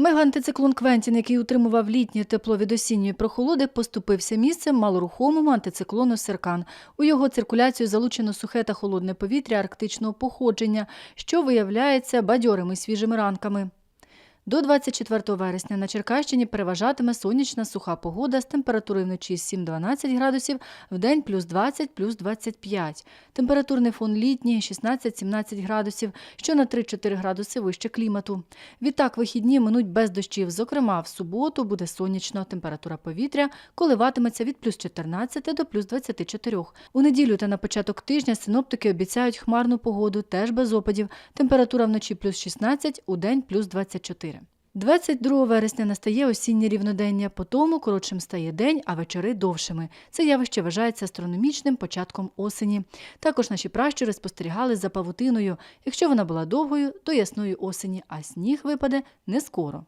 Мегаантициклон Квентін, який утримував літнє тепло від осінньої прохолоди, поступився місцем малорухомому антициклону Серкан. У його циркуляцію залучено сухе та холодне повітря арктичного походження, що виявляється бадьорими свіжими ранками. До 24 вересня на Черкащині переважатиме сонячна суха погода з температурою вночі 7-12 градусів, вдень плюс 20, плюс 25. Температурний фон літній 16-17 градусів, що на 3-4 градуси вище клімату. Відтак вихідні минуть без дощів. Зокрема, в суботу буде сонячно. Температура повітря коливатиметься від плюс 14 до плюс 24. У неділю та на початок тижня синоптики обіцяють хмарну погоду, теж без опадів. Температура вночі плюс 16, у день плюс 24. 22 вересня настає осіннє рівнодення, по тому коротшим стає день, а вечори довшими. Це явище вважається астрономічним початком осені. Також наші пращури спостерігали за павутиною. Якщо вона була довгою, то ясної осені, а сніг випаде не скоро.